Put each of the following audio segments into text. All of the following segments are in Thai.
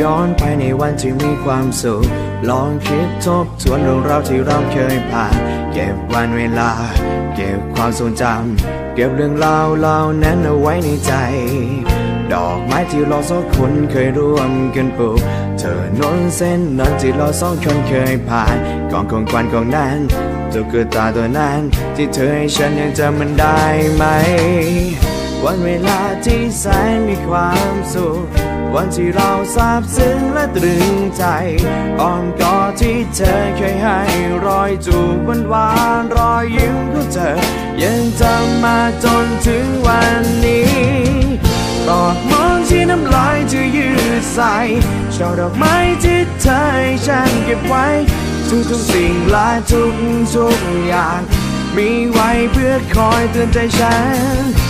ย้อนไปในวันที่มีความสุข ลองคิดทบทวนเรื่องราวที่เราเคยผ่าน เก็บวันเวลา เก็บความทรงจำ เก็บเรื่องราวเหล่านั้นเอาไว้ในใจ ดอกไม้ที่เราสองคนเคยร่วมกันปลูก เธอนนเส้นนั้นที่เราสองคนเคยผ่านกองของควันของนั้นตุ๊กตาตัวนั้น ที่เธอให้ฉันยังจำมันได้ไหม วันเวลาที่แสนมีความสุข วันที่เราซาบซึ้งและตรึงใจอ้อมกอดที่เธอเคยให้รอยจูบหวานหวานๆรอยยิ้มของเธอ ยังจำมาจนถึงวันนี้ปลอกมองที่น้ำลายเธอยืดใส่ช่อดอกไม้ที่เธอให้ฉันเก็บไว้ ทุกทุกสิ่งและทุกทุกอย่าง มีไว้เพื่อคอยเตือนใจฉัน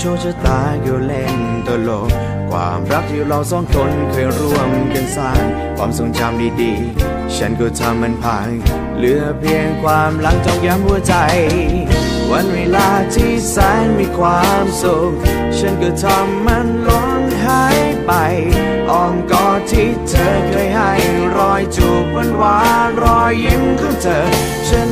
โชคชะตาก็เล่นตลก ความรักที่เราสองคนเคยร่วมกันสร้าง ความทรงจำดีๆ ฉันก็ทำมันพัง เหลือเพียงความหลังจองย้ำหัวใจ วันเวลาที่แสนมีความสุข ฉันก็ทำมันล้นหายไปอ้อมกอดที่เธอเคยให้รอยจูบวานหวานๆรอยยิ้มของเธอ ฉัน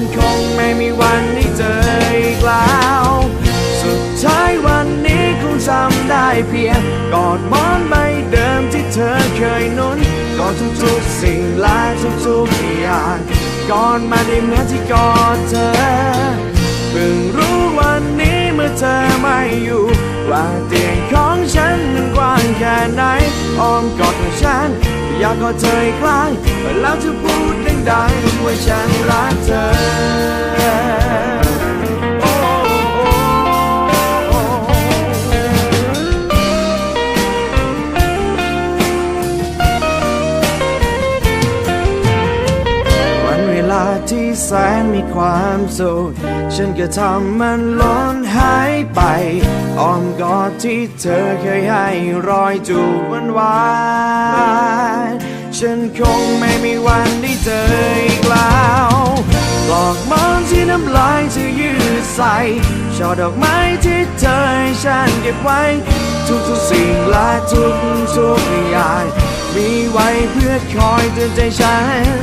อเคยนุนกอดทุกๆสิ่งและทุกๆอย่างกอดมาได้เหมือนที่กอดเธอเพิ่งรู้วันนี้เมื่อเธอไม่อยู่ ว่าเตียงของฉันมันกว้างแค่ไหนอ้อมกอดของฉัน อยากกอดเธออีกครั้งแล้วจะพูดดังๆว่าฉันรักเธอ ที่แสนมีความสุข ฉันก็ทำมันล้นหายไปอ้อมกอดที่เธอเคยให้รอยจูบหวานวานฉันคงไม่มีวันได้เจออีกแล้วปลอกมอนที่น้ำลายเธอยืดใส่ช่อดอกไม้ที่เธอให้ฉันเก็บไว้ ทุกๆสิ่งและทุกๆอย่างมีไว้เพื่อคอยเตือนใจฉัน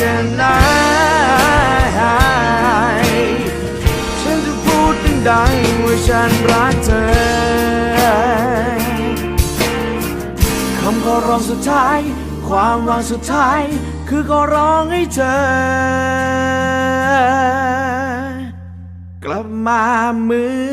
กว้างแค่ไหนฉันจะพูดดังๆว่าฉันรักเธอ คำขอร้องสุดท้าย ความหวังสุดท้าย คือขอร้องให้เธอ กลับมาเหมือน